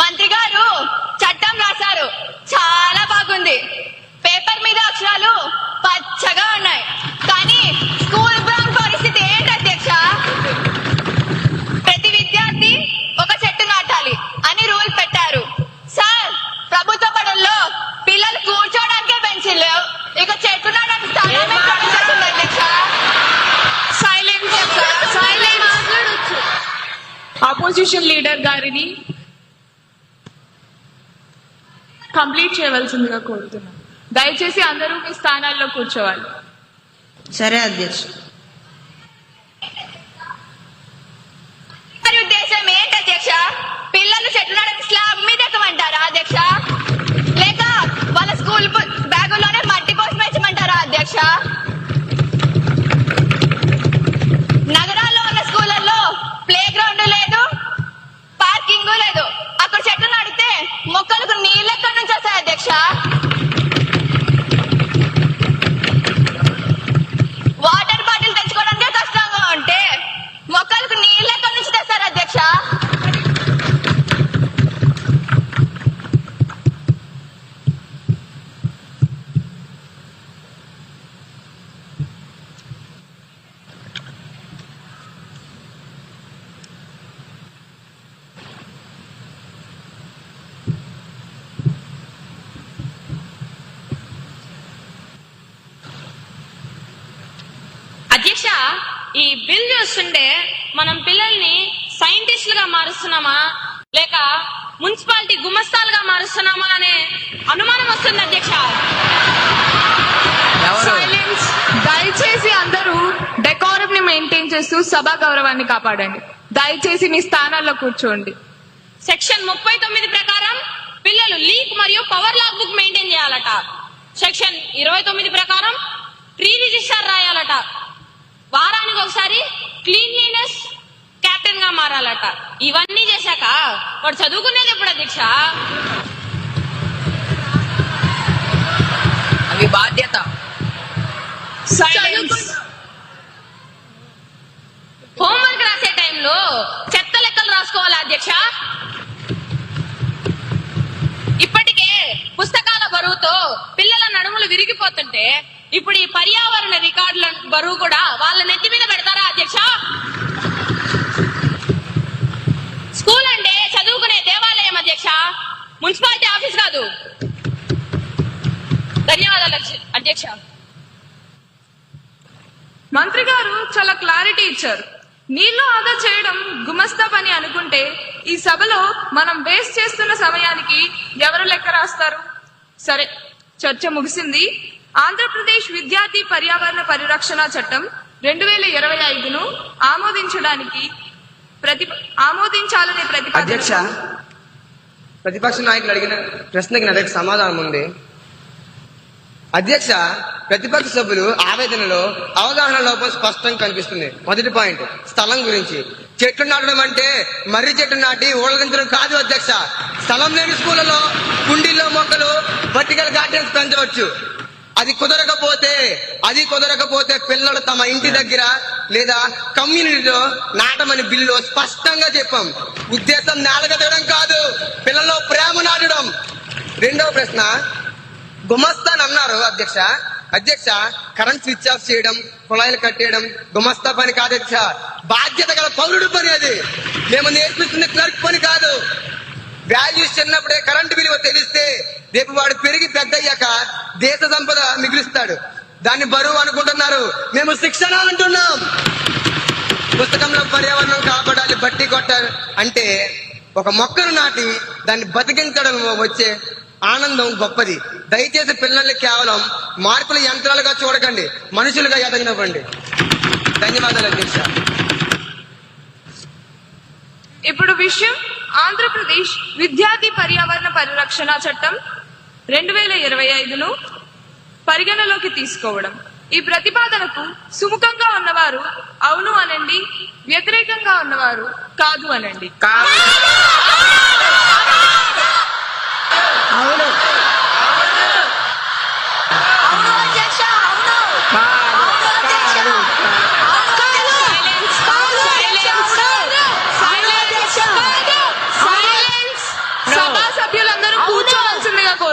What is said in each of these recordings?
మంత్రి గారు చట్టం రాశారు. చాలా బాగుంది. పేపర్ మీద అక్షరాలు పచ్చగా ఉన్నాయి. కానీ స్కూల్ గ్రౌండ్ పరిస్థితి ఏంటి అధ్యక్ష? ప్రతి విద్యార్థి ఒక చెట్టు నాటాలి అని రూల్ పెట్టారు. సార్ ప్రభుత్వ బడుల్లో పిల్లలు కూర్చోడానికే బెంచీలు. లేవు ఇక చెట్టు నాటడానికి స్థానమే అధ్యక్ష. సైలెన్స్ సైలెన్స్ ఆపోజిషన్ లీడర్ గారిని కంప్లీట్ చేయవలసిందిగా కోరుతున్నాను. దయచేసి అందరూ మీ స్థానాల్లో కూర్చోవాలి. సరే అధ్యక్ష. అధ్యక్ష ఈ బిల్ చూస్తుంటే మనం పిల్లల్ని సైంటిస్టులుగా మారుస్తున్నామా? లేక మున్సిపాలిటీ గుమస్తాలుగా మారుస్తున్నామా అనే అనుమానం వస్తుంది అధ్యక్ష. దయచేసి అందరూ డెకోరం ని మెయింటైన్ చేస్తూ సభా గౌరవాన్ని కాపాడండి. దయచేసి మీ స్థానాల్లో కూర్చోండి. సెక్షన్ ముప్పై తొమ్మిది ప్రకారం పిల్లలు లీక్ మరియు పవర్ లాగ్ బుక్ మెయింటైన్ చేయాలట. సెక్షన్ ఇరవై తొమ్మిది ప్రకారం ప్రీ రిజిస్టర్ రాయాలట. కెప్టెన్గా మారాలట. ఇవన్నీ చేశాక వాడు చదువుకునేది ఎప్పుడు అధ్యక్ష అవి బాధ్యత. సైలెన్స్ హోంవర్క్ రాసే టైంలో చెత్త లెక్కలు రాసుకోవాలా అధ్యక్ష ఇప్పటికే పుస్తకాల బరువుతో పిల్లల నడుములు విరిగిపోతుంటే ఇప్పుడు ఈ పర్యావరణ రికార్డుల బరువు కూడా వాళ్ళ నెత్తి మీద పెడతారా అధ్యక్ష స్కూల్ అంటే చదువుకునే దేవాలయం అధ్యక్ష మున్సిపాలిటీ ఆఫీస్ కాదు ధన్యవాదాలు అధ్య- అధ్యక్ష. మంత్రి గారు చాలా క్లారిటీ ఇచ్చారు. నీళ్ళు ఆదా చేయడం గుమస్తా పని అనుకుంటే ఈ సభలో మనం వేస్ట్ చేస్తున్న సమయానికి ఎవరు లెక్క రాస్తారు? సరే చర్చ ముగిసింది. ఆంధ్రప్రదేశ్ విద్యార్థి పర్యావరణ పరిరక్షణ చట్టం రెండు వేల ఇరవై ఐదును ఆమోదించడానికి ప్రతి ఆమోదించాలనే అధ్యక్ష ప్రతిపాదన ప్రతిపక్ష నాయకులు అడిగిన ప్రశ్నకి నా దగ్గర సమాధానం ఉంది. అధ్యక్ష ప్రతిపక్ష సభ్యులు ఆవేదనలో అవగాహన లోపం స్పష్టంగా కనిపిస్తుంది. మొదటి పాయింట్ స్థలం గురించి. చెట్లు నాటడం అంటే మర్రి చెట్లు నాటి ఊళ్ళదించడం కాదు అధ్యక్ష. స్థలం లేని స్కూళ్ళలో కుండీల్లో మొక్కలు వర్టికల్ గార్డెన్స్ పెంచవచ్చు. అది కుదరకపోతే అది కుదరకపోతే పిల్లలు తమ ఇంటి దగ్గర లేదా కమ్యూనిటీలో నాటమని బిల్లు స్పష్టంగా చెప్పాం. ఉద్దేశం నేలగదడం కాదు పిల్లల్లో ప్రేమ నాటడం. రెండవ ప్రశ్న గుమస్తాన్ అన్నారు అధ్యక్ష. అధ్యక్ష కరెంట్ స్విచ్ ఆఫ్ చేయడం కుళాయిలు కట్టేయడం గుమస్తా పని కాదు అధ్యక్ష. బాధ్యత గల పౌరుడు పని అది. మేము నేర్పిస్తున్న క్లర్క్ పని కాదు. వాల్యూస్ చిన్నప్పుడే కరెంట్ విలువ తెలిస్తే రేపు వాడు పెరిగి పెద్ద అయ్యాక దేశ సంపద మిగులుస్తాడు. దాన్ని బరువు అనుకుంటున్నారు. మేము శిక్షణ అంటున్నాం. పుస్తకంలో పర్యావరణం కాపాడాలి బట్టి కొట్టాలి అంటే ఒక మొక్కను నాటి దాన్ని బతికించడం వచ్చే ఆనందం గొప్పది. దయచేసి పిల్లల్ని కేవలం మార్పుల యంత్రాలుగా చూడకండి. మనుషులుగా ఎదగనివ్వండి. ధన్యవాదాలు అధ్యక్ష ఇప్పుడు విషయం ఆంధ్రప్రదేశ్ విద్యార్థి పర్యావరణ పరిరక్షణ చట్టం రెండు వేల ఇరవై ఐదును పరిగణలోకి తీసుకోవడం. ఈ ప్రతిపాదనకు సుముఖంగా ఉన్నవారు అవును అనండి వ్యతిరేకంగా ఉన్నవారు కాదు అనండి అవును అవును అధ్యక్ష అవును అవును అధ్యక్ష అవును అధ్యక్ష అవును అవును అధ్యక్ష అవును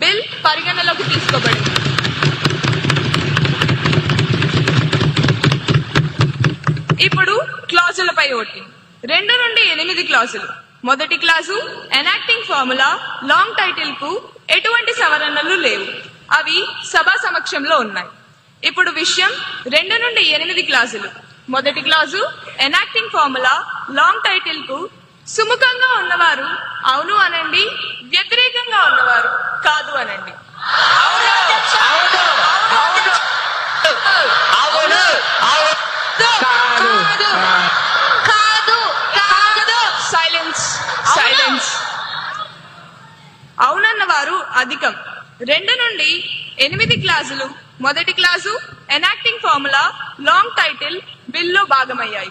బిల్ పరిగణలోకి తీసుకోబడింది. ఇప్పుడు క్లాజులపై ఓటింగ్. రెండు నుండి ఎనిమిది క్లాజులు. మొదటి క్లాసు ఎనాక్టింగ్ ఫార్ములా లాంగ్ టైటిల్కు ఎటువంటి సవరణలు లేవు. అవి సభా సమక్షంలో ఉన్నాయి. ఇప్పుడు విషయం రెండు నుండి ఎనిమిది క్లాసులు మొదటి క్లాసు ఎనాక్టింగ్ ఫార్ములా లాంగ్ టైటిల్కు సుముఖంగా ఉన్నవారు అవును అనండి వ్యతిరేకంగా ఉన్నవారు కాదు అనండి. కాదు కాదు. సైలెన్స్ సైలెన్స్ అవునన్న వారు అధికం. రెండు నుండి ఎనిమిది క్లాసులు. మొదటి class enacting formula long title బిల్లో భాగమయ్యాయి.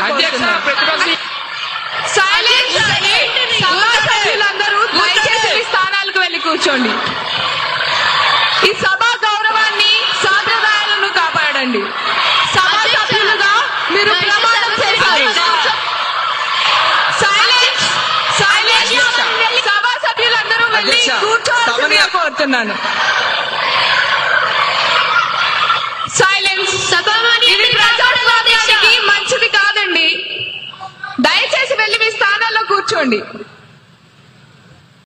కోరుతున్నాను. ప్రతిపక్ష సైలెన్స్ సభా సభ్యులందరూ దయచేసి మీ స్థానాలకు వెళ్ళి కూర్చోండి. ఈ సభా గౌరవాన్ని సాంప్రదాయాలను కాపాడండి. సభా సభ్యులుగా మీరు ప్రమాణం చేశారు. సైలెన్స్ సైలెన్స్ సభా సభ్యులందరూ వెళ్ళి సభని- కోరుతున్నాను సైలెన్స్ ఇది ప్రజాస్వామ్యానికి మంచిది కాదండి దయచేసి వెళ్ళి మీ స్థానాల్లో కూర్చోండి